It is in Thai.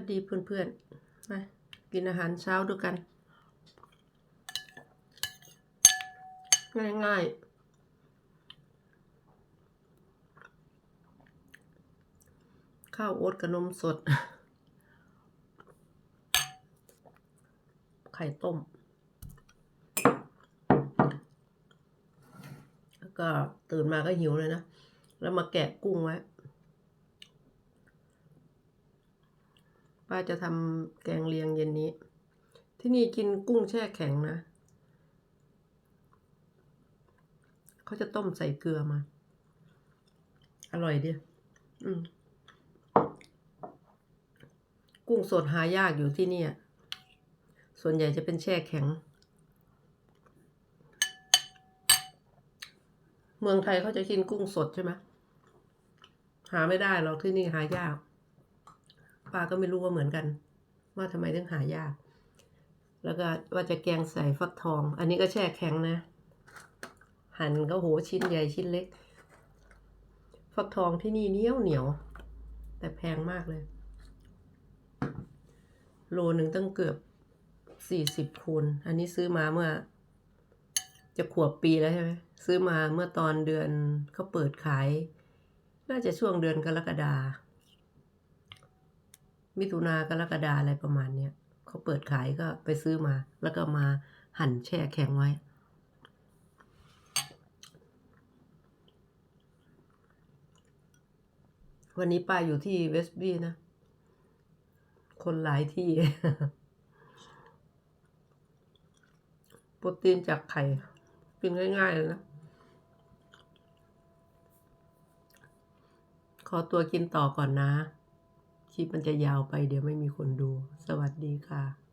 วัสดีเพื่อนๆมากินอาหารเช้าด้วยกัน ง่ายๆข้าวโอ๊ตกับนมสด ไข่ต้ม แล้วก็ตื่นมาก็หิวเลยนะ แล้วมาแกะกุ้งไว้ ป้าจะทำแกงเลียงเย็นนี้ ที่นี่กินกุ้งแช่แข็งนะ เขาจะต้มใส่เกลือมา อร่อยดีอืมกุ้งสดหายากอยู่ที่นี่ส่วนใหญ่จะเป็นแช่แข็ง เมืองไทยเขาจะกินกุ้งสดใช่ไหมหาไม่ได้หรอกที่นี่หายาก ป้าก็ไม่รู้ว่าเหมือนกัน ว่าทำไมถึงหายาก แล้วก็ว่าจะแกงใส่ฟักทอง อันนี้ก็แช่แข็งนะ หั่นก็โหชิ้นใหญ่ชิ้นเล็ก ฟักทองที่นี่เหนียวเหนียว แต่แพงมากเลย โลหนึ่งตั้งเกือบสี่สิบคูณอันนี้ซื้อมาเมื่อ จะขวบปีแล้วใช่ไหมซื้อมาเมื่อตอนเดือนเขาเปิดขาย น่าจะช่วงเดือนกรกฎาคม มิถุนากรกฎาอะไรประมาณเนี้ยเขาเปิดขายก็ไปซื้อมา แล้วก็มาหั่นแช่แข็งไว้ วันนี้ป้าอยู่ที่เวสบีนะ คนหลายที่ โปรตีนจากไข่กินง่ายๆเลยนะ ขอตัวกินต่อก่อนนะ คลิปมันจะยาวไปเดี๋ยวไม่มีคนดู สวัสดีค่ะ